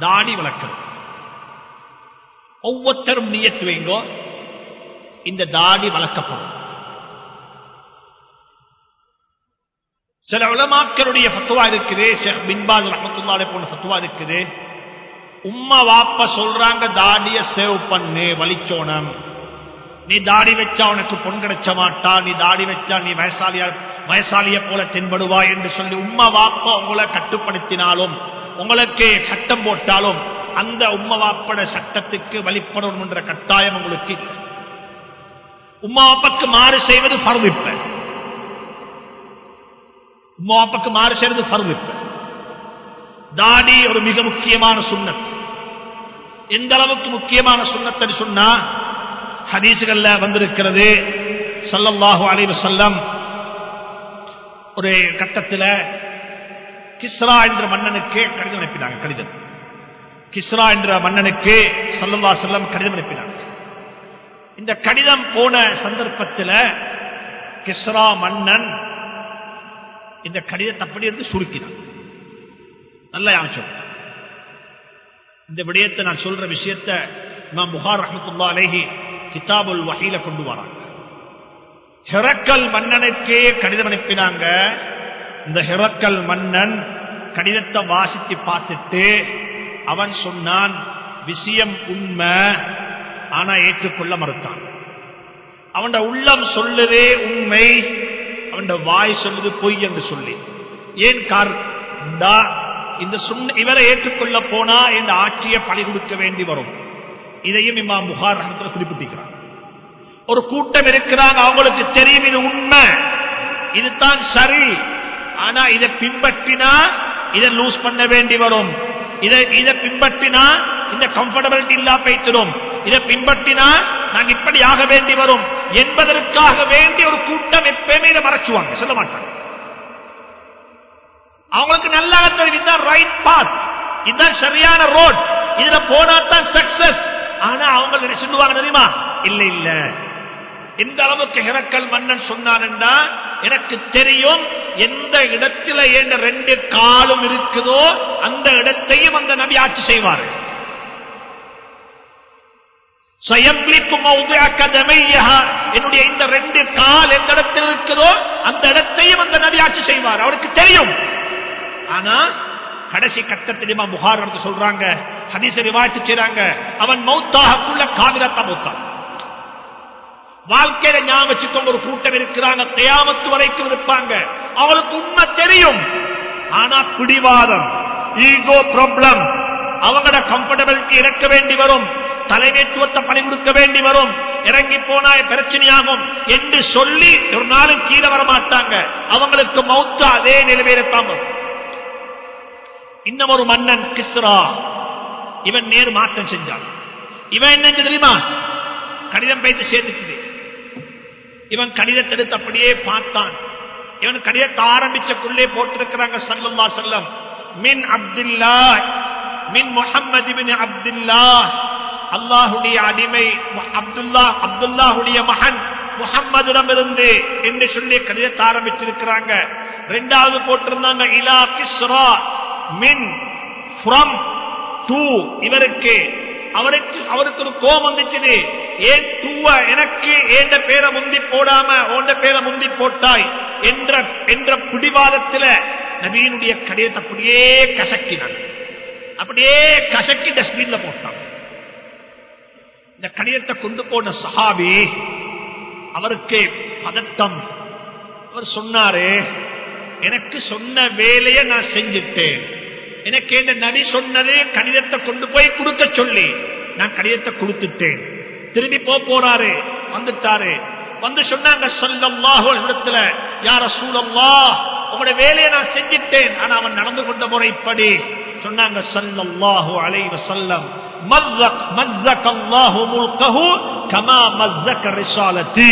தாடி வளர்க்கிறது. ஒவ்வொருத்தரும் நீயத்து வைங்கோ இந்த தாடி வளர்க்கப்படும். சில உலமாக்களுடைய ஃபத்துவா இருக்குது பின்பாஸ் ரஹமத்துல்லாஹி போன்ற ஃபத்துவா இருக்குது. உம்மா வாப்ப சொல்றாங்க தாடிய சேவ் பண்ணு வலிச்சோனம் நீ தாடி வச்சா உனக்கு பொன் கிடைச்ச மாட்டா நீ தாடி வச்சா நீ வயசாலியா வயசாலிய போல தென்படுவாய் என்று சொல்லி உம்மா வாப்பா உங்களை கட்டுப்படுத்தினாலும் உங்களுக்கு சட்டம் போட்டாலும் அந்த உம்மா வாப்பட சட்டத்துக்கு வழிபடணும் என்ற கட்டாயம் உங்களுக்கு உம்மாப்பாக்கு மாறு செய்வது பருவிப்ப உம்மாவாப்பக்கு மாறு செய்வது பருவிப்ப தாடி ஒரு மிக முக்கியமான சுண்ணத். எந்த அளவுக்கு முக்கியமான சுண்ணத்தை சொன்னா ஹதீசுகள்ல வந்திருக்கிறது ஸல்லல்லாஹு அலைவசல்லம் ஒரு கட்டத்தில் கிஸ்ரா என்ற மன்னனுக்கே கடிதம் அனுப்பினாங்க கடிதம். கிஸ்ரா என்ற மன்னனுக்கு சல்லல்லா செல்லம் கடிதம் அனுப்பினாங்க. இந்த கடிதம் போன சந்தர்ப்பத்தில் கிஸ்ரா மன்னன் இந்த கடிதத்தை அப்படி இருந்து சுருக்கினான். நல்ல யாச்சம் இந்த விடயத்தை நான் சொல்ற விஷயத்தை நான் முகார் ரஹமத்துல்லா அலேஹி கிதாபுல் வகையில கொண்டு வராங்க. ஹெரக்கல் மன்னனுக்கே கடிதம் அனுப்பினாங்க. இந்த ஹெரக்கல் மன்னன் கடிதத்தை வாசித்து பார்த்துட்டு அவன் சொன்னான் விஷயம் உண்மை ஆனா ஏற்றுக்கொள்ள மறுத்தான். அவன் உள்ளம் சொல்லுதே உண்மை அவன் வாய் சொல்லுது பொய் என்று சொல்லி. ஏன் கார் இந்த சுண்ண இவரை ஏற்றுக்கொள்ள போனா இந்த ஆட்சியை பழி கொடுக்க வேண்டி வரும். இதையும் இம்மா முகார் ரகத்தில் குறிப்பிட்டிருக்கிறார். ஒரு கூட்டம் இருக்கிறாங்க அவங்களுக்கு தெரியும் இது உண்மை. இதுதான் சரி. ஆனா இதை பின்பற்றினா இதை லூஸ் பண்ண வேண்டி வரும். இதை இதை பின்பற்றினா இந்த கம்ஃபர்டபிலிட்டி இல்லா போய்த்திடும் இதை பின்பற்றினா நாங்க இப்படி ஆக வேண்டி வரும். என்பதற்காக வேண்டிய ஒரு கூட்டம் எப்பயுமே இதை மறைச்சுவாங்க. சொல்ல மாட்டாங்க. அவங்களுக்கு நல்லா தெரியும் இதுதான் ரைட் பாத் இதுதான் சரியான ரோட் இதுல போனா தான் சக்சஸ் ஆனா அவங்க என்ன சொல்லுவாங்க தெரியுமா? இல்ல இல்ல. எந்த அளவுக்கு ஹெரக்கல் மன்னன் சொன்னான்டா எனக்கு தெரியும் எந்த இடத்துல என் ரெண்டு காலும் இருக்குதோ அந்த இடத்தையும் அந்த நபி ஆட்சி செய்வார்கள் என்னுடைய இந்த ரெண்டு கால் எந்த இடத்தில் இருக்குதோ அந்த இடத்தையும் அந்த நபி ஆட்சி செய்வார். அவருக்கு தெரியும். ஆனா கடைசி கட்டத்திலுமா புகார் சொல்றாங்க ஹதீச ரிவாய்த்து செய்றாங்க. அவன் மௌத்தாகக்குள்ள காவிரத்தா மௌத்தான் வாழ்க்கையில ஞாபகம் வச்சுக்கோங்க ஒரு கூட்டம் இருக்கிறாங்க தயாமத்து வரைக்கும் இருப்பாங்க. அவளுக்கு உண்மை தெரியும். ஆனா பிடிவாதம் ஈகோ ப்ராப்ளம் அவங்களோட கம்ஃபர்டபிலிட்டி இறக்க வேண்டி வரும். தலைமைத்துவத்தை பணி கொடுக்க வேண்டி வரும். இறங்கி போனா பிரச்சனையாகும் என்று சொல்லி ஒரு நாளும் கீழே வர மாட்டாங்க அவங்களுக்கு மௌத்தா அதே நிலைமையில்தான் வரும் இன்னும் ஒரு மன்னன் கிஸ்ரா. இவன் நேர் மாற்றம் செஞ்சான். இவன் என்ன தெரியுமா? கடிதம் வைத்து சேர்த்துக்குது. இவன் கடிதத்தை எடுத்து அப்படியே பார்த்தான். இவன் கடிதத்தை ஆரம்பிச்சக்குள்ளே போட்டிருக்கிறாங்க சல்லுல்லா செல்லம் மின் அப்துல்லா மின் முகம்மது பின் அப்துல்லா அல்லாஹுடைய அடிமை அப்துல்லா அப்துல்லாஹுடைய மகன் முகம்மதிடமிருந்து என்று சொல்லி கடிதத்தை ஆரம்பிச்சிருக்கிறாங்க. ரெண்டாவது போட்டிருந்தாங்க இலா கிஸ்ரா மின் ஃப்ரம் டூ. இவருக்கு அவருக்கு அவருக்கு ஒரு கோபம் வந்துச்சு ஏன் டூவ எனக்கு ஏண்ட பேரை முந்தி போடாம ஓண்ட பேரை முந்தி போட்டாய்? என்ற என்ற பிடிவாதத்துல நவீனுடைய கடிதத்தை அப்படியே கசக்கினான். அப்படியே கசக்கி டஸ்ட்பின்ல போட்டான். இந்த கடிதத்தை கொண்டு போன சஹாபி அவருக்கு பதட்டம். அவர் சொன்னாரு எனக்கு சொன்ன வேலையை நான் செஞ்சுட்டேன். எனக்கு இந்த நபி சொன்னதே கடிதத்தை கொண்டு போய் கொடுக்க சொல்லி நான் கடிதத்தை கொடுத்துட்டேன். திரும்பி போ போறாரு வந்துட்டாரு. வந்து சொன்னாங்க சொல்லல்லாஹு இடத்துல யார சூழல்லா உங்களுடைய வேலையை நான் செஞ்சிட்டேன் ஆனா அவன் நடந்து கொண்ட முறைப்படி. சொன்னாங்க சல்லல்லாஹு அலைஹி வஸல்லம் மஸ்ஸக் மஸ்ஸக் அல்லாஹு முல்கஹு கமா மஸ்ஸக ரிசாலத்தி.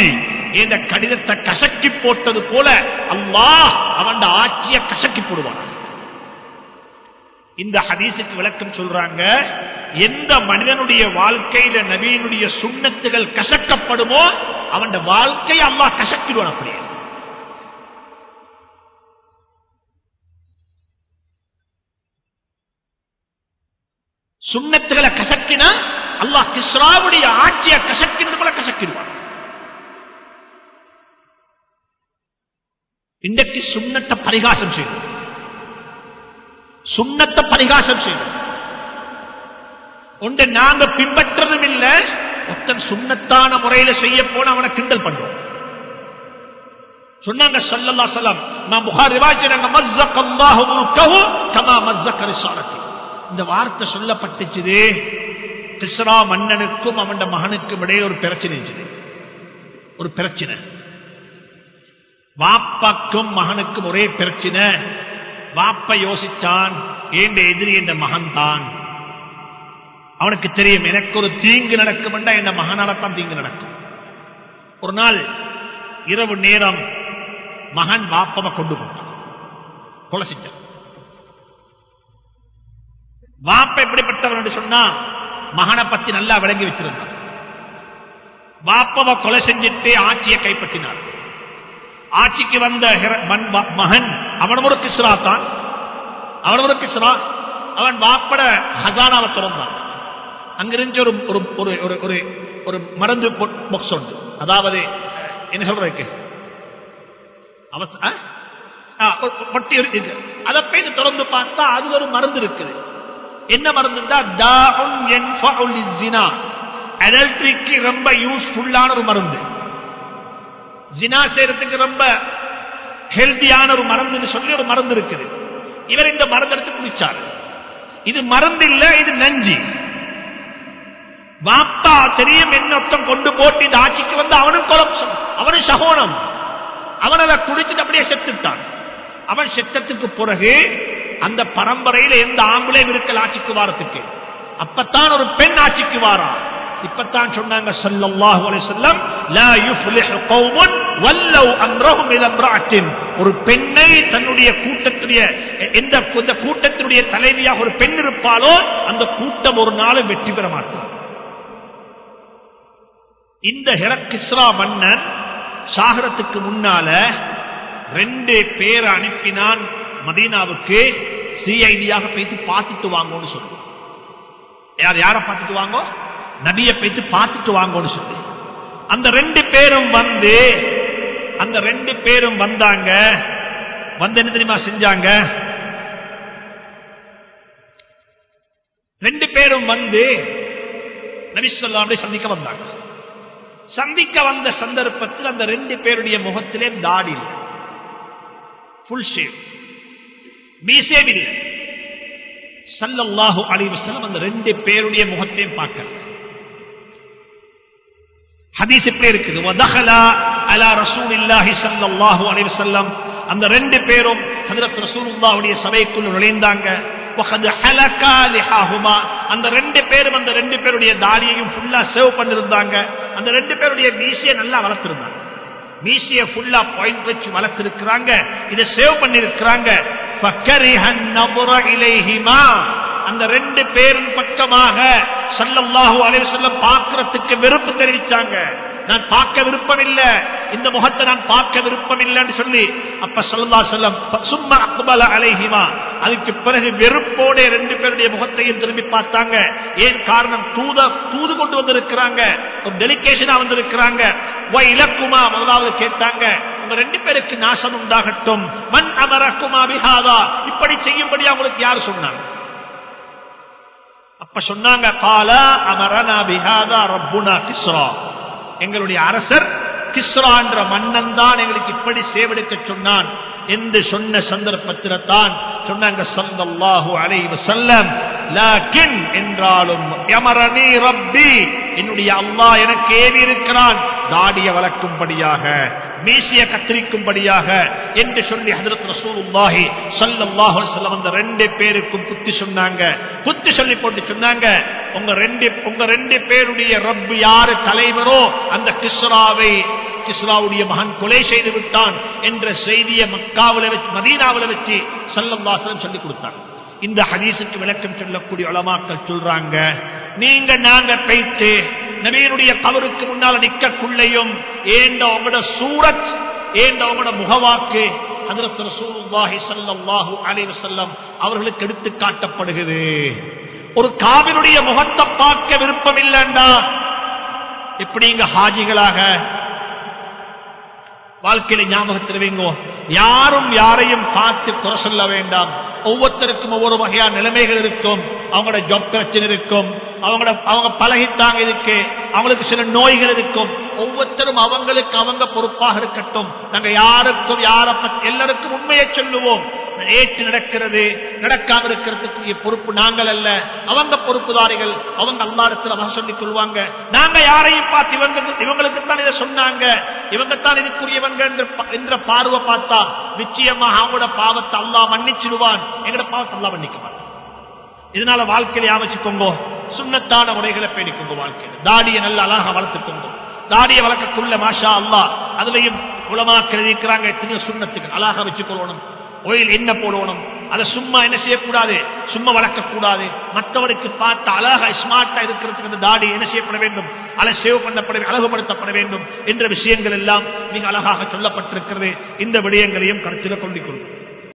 இந்த கடிதத்தை கசக்கி போட்டது போல அல்லாஹ் அவன் ஆட்சியை கசக்கி போடுவான். இந்த ஹதீஸுக்கு விளக்கம் சொல்றாங்க எந்த மனிதனுடைய வாழ்க்கையில நபியினுடைய சுண்ணத்துகள் கசக்கப்படுமோ அவன் வாழ்க்கையை அல்லாஹ் கசக்கிடுவான் அப்படியே. சுண்ணத்துகளை கசக்கினா அல்லாஹ் கிஸ்ராவுடைய ஆட்சியை கசக்கினது போல கசக்கிடுவான். இன்றைக்கு சுண்ணத்தை பரிகாசம் செய்யும் சுண்ணத்தை பரிகாசம் செய்யணும் ஒன்று நாங்க பின்பற்றதும் இல்ல ஒருத்தன் சுண்ணத்தான முறையில செய்ய போன அவனை கிண்டல் பண்றோம். சொன்னாங்க சல்லல்லா சலாம் நான் புகார் ரிவாஜினாங்க மஸ்ஸக் அல்லாஹு முல்கஹு கமா மஸ்ஸக் ரிசாலத்தி இந்த வார்த்தை சொல்லப்பட்டுச்சு கிஸ்ரா மன்னனுக்கும் அவன் மகனுக்கும் இடையே ஒரு பிரச்சனை இருந்துச்சு. ஒரு பிரச்சனை. வாப்பாக்கும் மகனுக்கும் ஒரே பிரச்சனை. வாப்ப யோசிச்சான் ஏண்ட எதிரி என்ற மகன் தான் அவனுக்கு தெரியும் எனக்கு ஒரு தீங்கு நடக்கும் என்றா என் மகனால்தான் தீங்கு நடக்கும். ஒரு நாள் இரவு நேரம் மகன் வாப்பவை கொண்டு போனான். கொலை செஞ்சான் வாப்ப எப்படிப்பட்டவன் என்று சொன்னா மகனை பத்தி நல்லா விளங்கி வச்சிருந்தான். வாப்பவை கொலை செஞ்சிட்டு ஆட்சியை கைப்பற்றினார். ஆட்சிக்கு வந்த ஹிர- மன்- மகன் அவன் ஒரு கிஸ்ரா தான். அவன் ஒரு கிஸ்ரா அவன் வாப்பட ஹசானாவை திறந்தான். அங்கிருந்து ஒரு ஒரு ஒரு ஒரு ஒரு ஒரு மருந்து பாக்ஸ் உண்டு. அதாவது என்ன சொல்றதுக்கு அவச- ஆ? ஆ, பொட்டி இருக்கு. அதை போய் திறந்து பார்த்தா அது ஒரு மருந்து இருக்குது. என்ன மருந்து அடல்ட்ரிக்கு ரொம்ப யூஸ்ஃபுல்லான ஒரு மருந்து. ஜினா செய்யறதுக்கு ரொம்ப ஹெல்தியான ஒரு மருந்துன்னு சொல்லி ஒரு மருந்து இருக்குது. இவர் இந்த மருந்து எடுத்து குடிச்சாரு. இது மருந்து இல்ல இது நஞ்சு. வாப்பா தெரியும் என்னொத்தம் கொண்டு போட்டு இந்த ஆட்சிக்கு வந்து அவனும் கொலப்சம் அவனும் சகோனம் அவன் அதை குடிச்சிட்டு அப்படியே செத்துட்டான். அவன் செத்தத்துக்கு பிறகு அந்த பரம்பரையில எந்த ஆம்பளையும் இருக்கல் ஆட்சிக்கு வாரத்துக்கு. அப்பத்தான் ஒரு பெண் ஆட்சிக்கு வாரான் இப்பத்தான் சொன்னாங்க ஸல்லல்லாஹு அலைஹி வஸல்லம் லா யுஃப்லிஹு கௌமுன் வல்லவ் அம்ரஹும் இலா ஒரு பெண்ணை தன்னுடைய கூட்டத்துடைய எந்த இந்த கூட்டத்தினுடைய தலைவியாக ஒரு பெண் இருப்பாளோ அந்த கூட்டம் ஒரு நாளும் வெற்றி பெற மாட்டார் இந்த ஹெரக்கிஸ்ரா மன்னன் சாகரத்துக்கு முன்னால ரெண்டு பேரை அனுப்பினான் மதீனாவுக்கு சிஐடியாக போயிட்டு பார்த்துட்டு வாங்கன்னு சொல்லுவோம் யார் யார பார்த்துட்டு வாங்கோ? நபியை போயிட்டு பார்த்துட்டு வாங்கன்னு சொல்லி. அந்த ரெண்டு பேரும் வந்து அந்த ரெண்டு பேரும் வந்தாங்க. வந்து என்ன தெரியுமா செஞ்சாங்க? ரெண்டு பேரும் வந்து நபிசல்லாமே சந்திக்க வந்தாங்க. சந்திக்க வந்த சந்தர்ப்பத்தில் அந்த ரெண்டு பேருடைய முகத்திலே தாடி இல்லை. ஃபுல் ஷேவ் மீசேம் இல்லை சல்லல்லாஹு அலைஹி அந்த ரெண்டு பேருடைய முகத்தையும் பார்க்கல. ஹதீஸ் இப்படி இருக்குது. வதஹலா அலா ரசூலில்லாஹி ஸல்லல்லாஹு அலைஹி வஸல்லம். அந்த ரெண்டு பேரும் ஹஜரத் ரசூலுல்லாஹுடைய சபைக்குள் நுழைந்தாங்க. வஹத் ஹலகா லிஹாஹுமா. அந்த ரெண்டு பேரும் அந்த ரெண்டு பேருடைய தாடியையும் ஃபுல்லா சேவ் பண்ணிருந்தாங்க. அந்த ரெண்டு பேருடைய மீசையை நல்லா வளர்த்திருந்தாங்க. மீசையை ஃபுல்லா பாயிண்ட் வச்சு வளர்த்திருக்கிறாங்க. இதை சேவ் பண்ணிருக்கிறாங்க. ஃபக்கரிஹன் நபுர இலைஹிமா. அந்த ரெண்டு பேரும் பக்கமாக சல்லல்லாஹு அலைய வஸல்லம் பார்க்கறதுக்கு விருப்பம் தெரிவிச்சாங்க. நான் பார்க்க விருப்பம் இல்ல இந்த முகத்தை நான் பார்க்க விருப்பம் இல்லைன்னு சொல்லி அப்ப சல்லல்லாஹு அலைஹி சும்மா அக்பல அலைஹிமா. அதுக்கு பிறகு வெறுப்போட ரெண்டு பேருடைய முகத்தையும் திரும்பி பார்த்தாங்க. ஏன் காரணம்? தூத தூது கொண்டு வந்திருக்கிறாங்க. டெலிகேஷனா வந்திருக்கிறாங்க. வ இலக்குமா முதலாவது கேட்டாங்க. உங்க ரெண்டு பேருக்கு நாசம் உண்டாகட்டும். மண் அமரக்குமா விஹாதா இப்படி செய்யும்படி அவங்களுக்கு யார் சொன்னாங்க? அப்ப சொன்னாங்க காலா அமரனா பிஹாதா ரப்புனா கிஸ்ரா. எங்களுடைய அரசர் கிஸ்ரா என்ற மன்னன் தான் எங்களுக்கு இப்படி சேவெடுக்க சொன்னான் என்று சொன்ன சந்தர்ப்பத்தில் தான் சொன்னாங்க சல்லல்லாஹு அலைஹி வஸல்லம். லாக்கின் என்றாலும் யமரணி ரப்பி. என்னுடைய அல்லாஹ் எனக்கு ஏவி இருக்கிறான் தாடிய வளர்க்கும்படியாக. மீசிய கத்திரிக்கும்படியாக என்று சொல்லி ஹதரத் ரசூலுல்லாஹி சல்லல்லாஹு அலைஹி வஸல்லம் அந்த ரெண்டு பேருக்கும் புத்தி சொன்னாங்க. புத்தி சொல்லி போட்டு சொன்னாங்க. உங்க ரெண்டு உங்க ரெண்டு பேருடைய ரப்பு யாரு தலைவரோ அந்த கிஸ்ராவை கிஸ்ராவுடைய மகன் கொலை செய்து விட்டான் என்ற செய்தியை மக்காவில வச்சு மதீனாவில வச்சு சல்லல்லாஹு சொல்லி கொடுத்தாங்க இந்த ஹதீஸுக்கு விளக்கம் சொல்லக்கூடிய உலமாக்கள் சொல்றாங்க நீங்க நாங்க போயிட்டு நபியனுடைய கவருக்கு முன்னால் நிற்கக்குள்ளையும் ஏண்ட உங்களோட சூரத் ஏண்ட உங்களோட முகவாக்கு? ஹதரத் ரசூலுல்லாஹி ஸல்லல்லாஹு அலைஹி செல்லம் அவர்களுக்கு எடுத்து காட்டப்படுகிறது. ஒரு காவினுடைய முகத்தை பார்க்க விருப்பம் இல்லைண்டா? எப்படி இங்க ஹாஜிகளாக வாழ்க்கையில ஞாபகத்தில் வைங்கோ யாரும் யாரையும் பார்த்து குறை சொல்ல வேண்டாம். ஒவ்வொருத்தருக்கும் ஒவ்வொரு வகையான நிலைமைகள் இருக்கும். அவங்களோட ஜப் பிரச்சனை இருக்கும். அவங்களோட அவங்க பழகித்தாங்க இருக்கு அவங்களுக்கு சில நோய்கள் இருக்கும். ஒவ்வொருத்தரும் அவங்களுக்கு அவங்க பொறுப்பாக இருக்கட்டும். நாங்க யாருக்கும் யாரை எல்லாருக்கும் உண்மையை சொல்லுவோம். ஏற்று நடக்கிறது. நடக்காம இருக்கிறதுக்கு பொறுப்பு நாங்கள் அல்ல. அவங்க பொறுப்புதாரிகள் அவங்க அல்லாடத்தில் அவங்க சொல்லிக் கொள்வாங்க. நாங்க யாரையும் பார்த்து இவங்க இவங்களுக்கு தான் இதை சொன்னாங்க. இவங்க தான் இதுக்குரியவங்க என்ற என்ற பார்வை பார்த்தா நிச்சயமாக அவங்களோட பாவத்தை அல்லா மன்னிச்சிடுவான். எங்களோட பாவத்தை அல்லா மன்னிக்குவான் இதனால வாழ்க்கையில அமைச்சுக்கோங்க சுண்ணத்தான முறைகளை பேணிக்கோங்க வாழ்க்கையில. தாடியை நல்ல அழகா வளர்த்துக்கோங்க தாடியை வளர்க்கக்குள்ள மாஷா அல்லா அதுலயும் உலமாக்கள் இருக்கிறாங்க எத்தனையோ சுண்ணத்துக்கு அழகா வச்சுக்கொள்ளணும் ஒயில் என்ன போடணும்? அதை சும்மா என்ன செய்யக்கூடாது? சும்மா வளர்க்கக்கூடாது. மற்றவருக்கு பார்த்து அழகா ஸ்மார்ட்டா இருக்கிறதுக்கு அந்த தாடி என்ன செய்யப்பட வேண்டும்? அதை சேவ் பண்ணப்பட அழகுபடுத்தப்பட வேண்டும் என்ற விஷயங்கள் எல்லாம் மிக அழகாக சொல்லப்பட்டிருக்கிறது. இந்த விடயங்களையும் கருத்தில் கொண்டிருக்கிறோம்